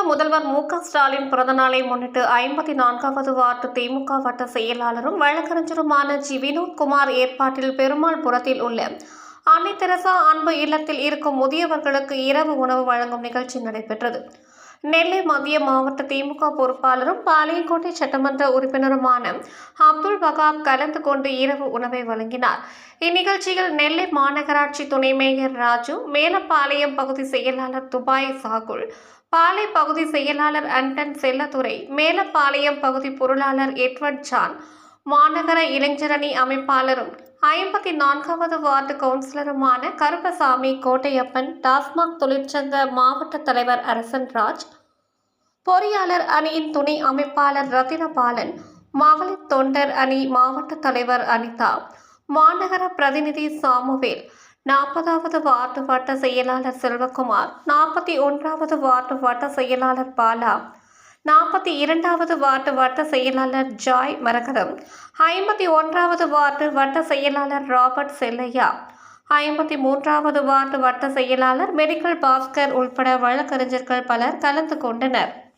முதல்வர் மு க ஸ்டாலின் பிறந்தநாளை முன்னிட்டு ஐம்பத்தி நான்காவது வார்டு திமுக வட்ட செயலாளரும் வழக்கறிஞருமான ஜி வினோத்குமார் ஏற்பாட்டில் பெருமாள்புரத்தில் உள்ள அன்னை தெரசா அன்பு இல்லத்தில் இருக்கும் முதியவர்களுக்கு இரவு உணவு வழங்கும் நிகழ்ச்சி நடைபெற்றது. நெல்லை மத்திய மாவட்ட திமுக பொறுப்பாளரும் பாளையங்கோட்டை சட்டமன்ற உறுப்பினருமான அப்துல் பகாப் கலந்து கொண்டு இரவு உணவை வழங்கினார். இந்நிகழ்ச்சியில் நெல்லை மாநகராட்சி துணை மேயர் ராஜு மேலப்பாளையம் பகுதி செயலாளர் துபாய் சாகுல் பாலை பகுதி செயலாளர் அண்டன் செல்லதுரை மேலப்பாளையம் பகுதி பொருளாளர் எட்வர்ட் ஜான் மாநகர இளைஞரணி அமைப்பாளரும் ஐம்பத்தி நான்காவது வார்டு கவுன்சிலருமான கருப்பசாமி கோட்டையப்பன் டாஸ்மாக் தொழிற்சங்க மாவட்ட தலைவர் அரசன் ராஜ் பொறியாளர் அணியின் துணை அமைப்பாளர் ரத்தினபாலன் மகளிர் தொண்டர் அணி மாவட்ட தலைவர் அனிதா மாநகர பிரதிநிதி சாமுவேல் நாற்பதாவது வார்டு வட்ட செயலாளர் செல்வகுமார் நாற்பத்தி ஒன்றாவது வார்டு வட்ட செயலாளர் பாலா நாற்பத்தி இரண்டாவது வார்டு வட்ட செயலாளர் ஜாய் மரகதம். ஐம்பத்தி ஒன்றாவது வார்டு வட்ட செயலாளர் ராபர்ட் செல்லையா. ஐம்பத்தி மூன்றாவது வார்டு வட்ட செயலாளர் மெடிக்கல் பாஸ்கர் உள்பட வழக்கறிஞர்கள் பலர் கலந்து கொண்டனர்.